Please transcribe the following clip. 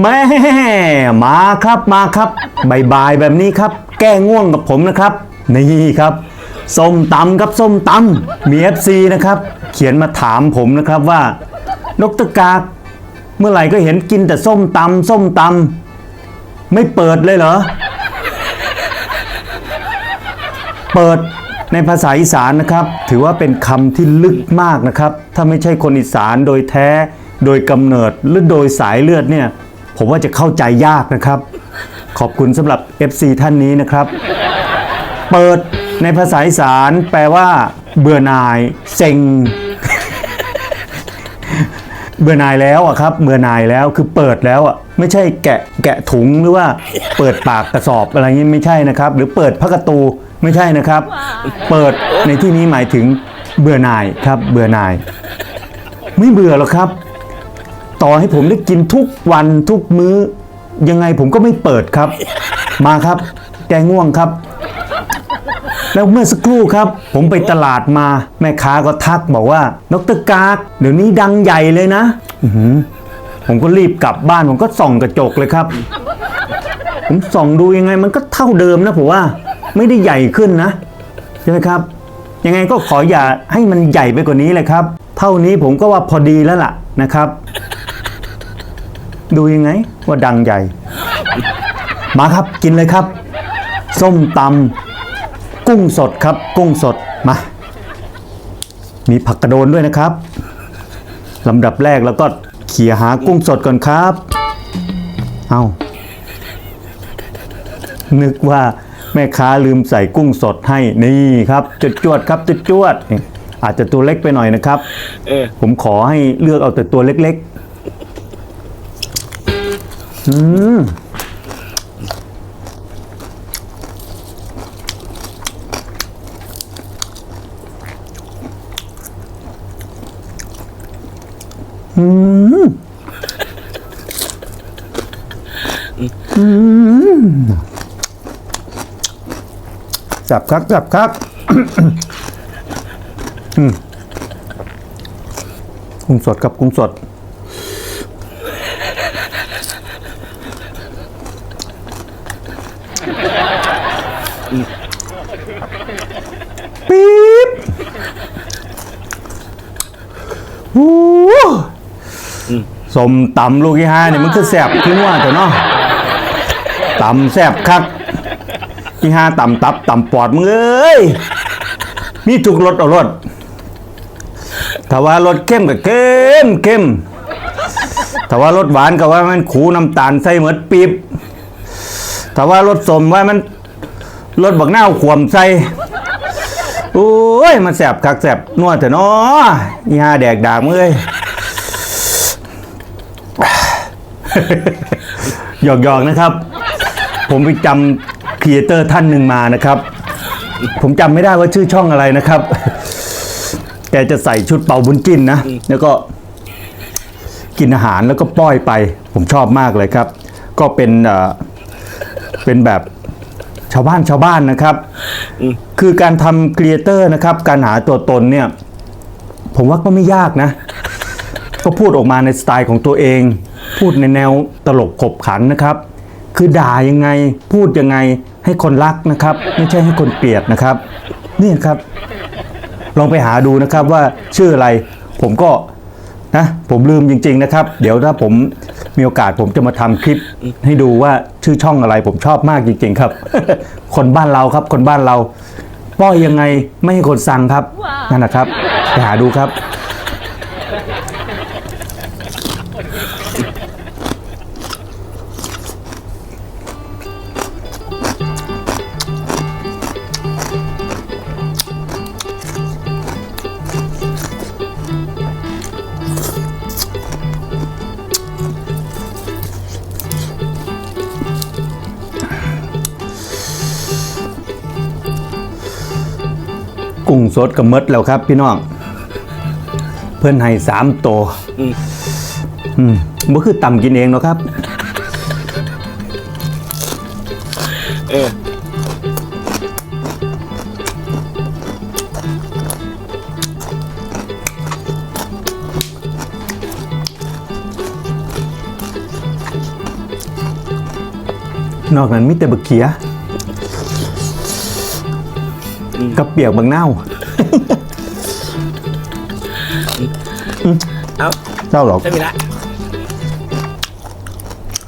แม่มาครับมาครับบ่ายๆแบบนี้ครับ แก้ง่วงกับผมนะครับ นี่ครับส้มตำครับส้มตำมี FC นะครับ เขียนมาถามผมนะครับว่า นกตะกากเมื่อไหร่ก็เห็นกินแต่ส้มตำส้มตำไม่เปิดเลยเหรอ เปิดในภาษาอีสานนะครับ ถือว่าเป็นคำที่ลึกมากนะครับ ถ้าไม่ใช่คนอีสานโดยแท้ โดยกำเนิดหรือโดยสายเลือดเนี่ย ผมว่าจะเข้าใจยากนะครับ ขอบคุณสำหรับ FC ท่านนี้นะครับ เปิดในภาษาอีสานแปลว่า เบื่อหน่ายเซ็ง เบื่อหน่ายแล้วอะครับ เบื่อหน่ายแล้วคือเปิดแล้วอะไม่ใช่แกะแกะถุงหรือว่า เปิดปากกระสอบอะไรเงี้ยไม่ใช่นะครับ หรือเปิดพระการะตูไม่ใช่นะครับ เปิดในที่นี้หมายถึงเบื่อหน่ายครับ เบื่อหน่าย ไม่เบื่อหรอกครับ ต่อให้ผมได้กินทุกวันทุกมื้อ ยังไงผมก็ไม่เปิดครับ มาครับ แกง่วงครับ แล้วเมื่อสักครู่ครับ ผมไปตลาดมา แม่ค้าก็ทักบอกว่าดรกากเดี๋ยวนี้ดังใหญ่เลยนะผมก็รีบกลับบ้านผมก็ส่องกระจกเลยครับ ผมส่องดูยังไงมันก็เท่าเดิมนะผมว่า ไม่ได้ใหญ่ขึ้นนะใช่ไหมครับ ยังไงก็ขออย่าให้มันใหญ่ไปกว่านี้เลยครับ เท่านี้ผมก็ว่าพอดีแล้วล่ะนะครับ ดูยังไงว่าดังใหญ่ มาครับกินเลยครับ ส้มตำกุ้งสดครับ กุ้งสดมา มีผักกระโดนด้วยนะครับลำดับแรกแล้วก็เขี่ยหากุ้งสดก่อนครับ เอานึกว่าแม่ค้าลืมใส่กุ้งสดให้นี่ครับจดจวดๆครับจดจวดๆนี่อาจจะตัวเล็กไปหน่อยนะครับเออผมขอให้เลือกเอาแต่ตัวเล็กๆ อืมอืมอืมจับครับจับครับกุ้งสดกับกุ้งสด ปี๊บโอ้สมตำลูกที่ห้าเนี่ยมันคือแสบขึ้นว่าแต่เนาะตำแสบคักที่ห้าตำตับตำปอดมึงเอ้ยมีทุกรสเอารสถ้าว่ารสเข้มก็เข้มเข้มถ้าว่ารสหวานก็ว่ามันขูน้ำตาลใส่เหมือนปีบ ถ้าว่ารสสมว่ามันรสบักหน้าขวมใส่โอ้ยมันแสบคักแสบนวดเถอะเนาะนี่ฮาแดกดากมึงเอ้ยหยอกหยอกๆนะครับ ผมไปจำครีเอเตอร์ท่านหนึ่งมานะครับ ผมจำไม่ได้ว่าชื่อช่องอะไรนะครับ แกจะใส่ชุดเป่าบุญจิ้นนะ แล้วก็กินอาหารแล้วก็ป้อยไป ผมชอบมากเลยครับ ก็เป็น เอ่อเป็นแบบชาวบ้านชาวบ้านนะครับ คือการทำครีเอเตอร์นะครับ การหาตัวตนเนี่ย ผมว่าก็ไม่ยากนะ ก็พูดออกมาในสไตล์ของตัวเอง พูดในแนวตลกขบขันนะครับ คือด่ายังไงพูดยังไงให้คนรักนะครับ ไม่ใช่ให้คนเกลียดนะครับ นี่ครับ ลองไปหาดูนะครับว่าชื่ออะไร ผมก็นะผมลืมจริง ๆนะครับ เดี๋ยวถ้าผม มีโอกาสผมจะมาทำคลิปให้ดูว่าชื่อช่องอะไรผมชอบมากจริงๆครับ คนบ้านเราครับ คนบ้านเรา ป้อยยังไงไม่ให้คนสั่งครับนั่นนะครับ ไปหาดูครับ กุ้งสดกับมดแล้วครับ พี่น้อง เพื่อนให้สามตัวอืมอืมบ่คือต่ำกินเองเนาะครับ เออนอกนั้นมิแต่บะเขีย กับเปียกบางเน่าเอ้าเจ้าหรอก ได้มีละ